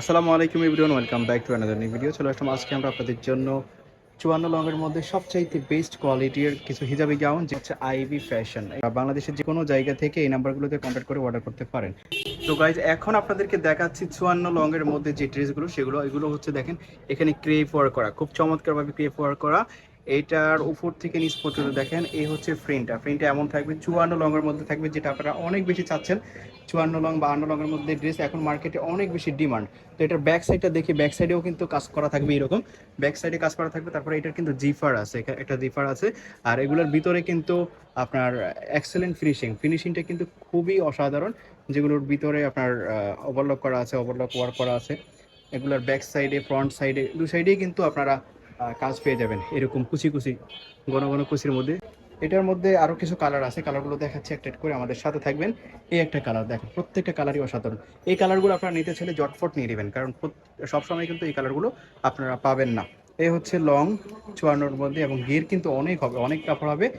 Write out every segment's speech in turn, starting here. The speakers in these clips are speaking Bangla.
আসসালামু আলাইকুম everyone, welcome back to another new video চলে আসলাম আজকে আমরা আপনাদের জন্য চুয়ান্ন লংয়ের মধ্যে সবচাইতে বেস্ট কোয়ালিটির কিছু হিজাবি গাউন যে হচ্ছে আইভি ফ্যাশন বাংলাদেশের যে কোনো জায়গা থেকে এই নাম্বারগুলোতে কন্ট্যাক্ট করে অর্ডার করতে পারেন। তো গাইজ এখন আপনাদেরকে দেখাচ্ছি চুয়ান্ন লংয়ের মধ্যে যে ড্রেসগুলো সেগুলো, এগুলো হচ্ছে দেখেন, এখানে ক্রেপ ওয়ার্ক করা, খুব চমৎকারভাবে ক্রেপ ওয়ার্ক করা। এইটার উপর থেকে নিচ পর্যন্ত দেখেন, এই হচ্ছে ফ্রিন্টটা ফ্রিন্টটা এমন থাকবে, চুয়ান্ন লংয়ের মধ্যে থাকবে, যেটা আপনারা অনেক বেশি চাচ্ছেন। চুয়ান্ন লং বা আন্ন লংয়ের মধ্যে ড্রেস এখন মার্কেটে অনেক বেশি ডিমান্ড তো এটার ব্যাক সাইডটা দেখি ব্যাক সাইডেও কিন্তু কাজ করা থাকবে এরকম। ব্যাক সাইডে কাজ করা থাকবে, তারপরে এটার কিন্তু জিফার আছে একটা জিফার আছে। আর এগুলোর ভিতরে কিন্তু আপনার এক্সেলেন্ট ফিনিশিং ফিনিশিংটা কিন্তু খুবই অসাধারণ, যেগুলোর ভিতরে আপনার ওভারলক করা আছে ওভারলক ওয়ার্ক করা আছে। এগুলোর ব্যাক সাইডে ফ্রন্ট সাইডে দু সাইডেই কিন্তু আপনারা কাজ পেয়ে যাবেন। এরকম কুচি কুচি, ঘন ঘন কুচির মধ্যে। এটার মধ্যে আরও কিছু কালার আছে। কালারগুলো দেখাচ্ছি একটা করে। আমাদের সাথে থাকবেন। এই একটা কালার দেখেন, প্রত্যেকটা কালারই অসাধারণ। এই কালারগুলো আপনারা নিতে চাইলে জটফট নিয়ে নেবেন। কারণ সবসময় কিন্তু এই কালারগুলো আপনারা পাবেন না। এই হচ্ছে লং চুয়ান্নর মধ্যে এবং গির কিন্তু অনেক হবে, অনেক কাপড় হবে।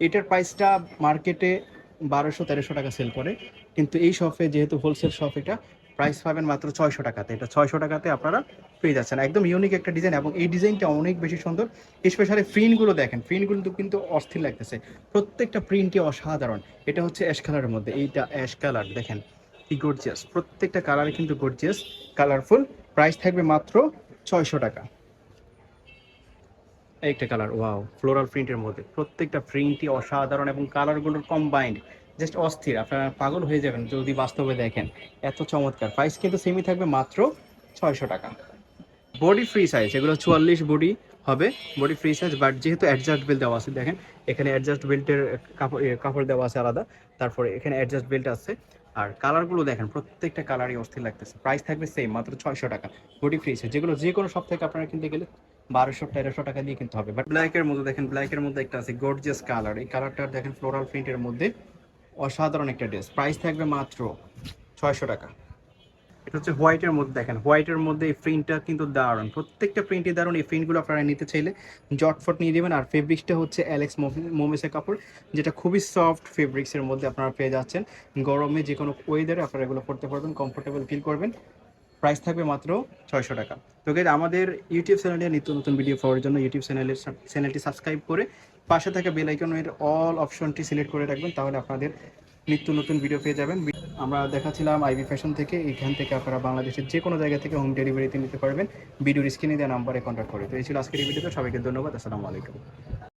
এটার প্রাইসটা মার্কেটে বারোশো তেরোশো টাকা সেল করে। কিন্তু এই শপে যেহেতু হোলসেল শপ এটা প্রাইস পাবেন মাত্র ছয়শো টাকাতে। এটা ছয়শো টাকাতে আপনারা পেয়ে যাচ্ছেন। একদম ইউনিক একটা ডিজাইন এবং এই ডিজাইনটা অনেক বেশি সুন্দর। স্পেশালি প্রিন্টগুলো দেখেন প্রিন্টগুলো কিন্তু অস্থির লাগতেছে। প্রত্যেকটা প্রিন্টই অসাধারণ। এটা হচ্ছে অ্যাশ কালারের মধ্যে। এইটা অ্যাশ কালার দেখেন, কি গর্জিয়াস প্রত্যেকটা কালারে কিন্তু গর্জিয়াস কালারফুল প্রাইস থাকবে মাত্র ছয়শো টাকা। একটা কালার ওয়াও ফ্লোরাল প্রিন্টের মধ্যে। প্রত্যেকটা প্রিন্টই অসাধারণ এবং কালারগুলোর কম্বাইন্ড জাস্ট অস্থির, আপনারা পাগল হয়ে যাবেন যদি বাস্তবে দেখেন। এত চমৎকার। প্রাইস কিন্তু সেমই থাকবে মাত্র ছয়শো টাকা। বডি ফ্রি সাইজ এগুলো চুয়াল্লিশ বডি হবে বডি ফ্রি সাইজ বাট যেহেতু অ্যাডজাস্ট বেল্ট দেওয়া আছে, দেখেন, এখানে অ্যাডজাস্ট বেল্টের কাপড় কাপড় দেওয়া আছে আলাদা, তারপরে এখানে অ্যাডজাস্ট বেল্ট আছে। আর কালারগুলো দেখেন, প্রত্যেকটা কালারই অস্থির লাগতেছে। প্রাইস থাকবে সেম মাত্র ছয়শো টাকা বডি ফ্রি সাইজ যেগুলো যে কোনো সব থেকে আপনারা কিনতে গেলে বারোশো, তেরোশো টাকা দিয়ে কিনতে হবে। বাট ব্ল্যাকের মধ্যে, দেখেন ব্ল্যাকের মধ্যে একটা আছে গর্জিয়াস কালার এই কালারটা দেখেন ফ্লোরাল প্রিন্টের মধ্যে অসাধারণ একটা ড্রেস। প্রাইস থাকবে মাত্র ছয়শো টাকা। এটা হচ্ছে হোয়াইটের মধ্যে দেখেন, হোয়াইটের মধ্যে এই প্রিন্টটা কিন্তু দারুণ। প্রত্যেকটা প্রিন্টই দারুণ, এই প্রিন্টগুলো আপনারা নিতে চাইলে জটফট নিয়ে দেবেন আর ফেব্রিক্সটা হচ্ছে অ্যালেক্স মোমেসের কাপড়, যেটা খুবই সফট ফেব্রিক্সের মধ্যে আপনারা পেয়ে যাচ্ছেন। গরমে যে কোনো ওয়েদারে আপনারা এগুলো পড়তে পারবেন কমফোর্টেবল ফিল করবেন। প্রাইস থাকবে মাত্র ছয়শো টাকা। তো গাইজ আমাদের ইউটিউব চ্যানেলে নিত্য নতুন ভিডিও পাওয়ার জন্য ইউটিউব চ্যানেলের চ্যানেলটি সাবস্ক্রাইব করে পাশে থাকা বেল আইকনের অল অপশনটি সিলেক্ট করে রাখবেন, তাহলে আপনাদের নিত্য নতুন ভিডিও পেয়ে যাবেন। আমরা দেখাচ্ছিলাম আইবি ফ্যাশন থেকে, এখান থেকে আপনারা বাংলাদেশের যে কোনো জায়গা থেকে হোম ডেলিভারিতে নিতে পারবেন। ভিডিওর স্ক্রিনে দেওয়া নাম্বারে কন্ট্যাক্ট করে। তো এই ছিল আজকের ভিডিওতে সবাইকে ধন্যবাদ, আসসালামু আলাইকুম।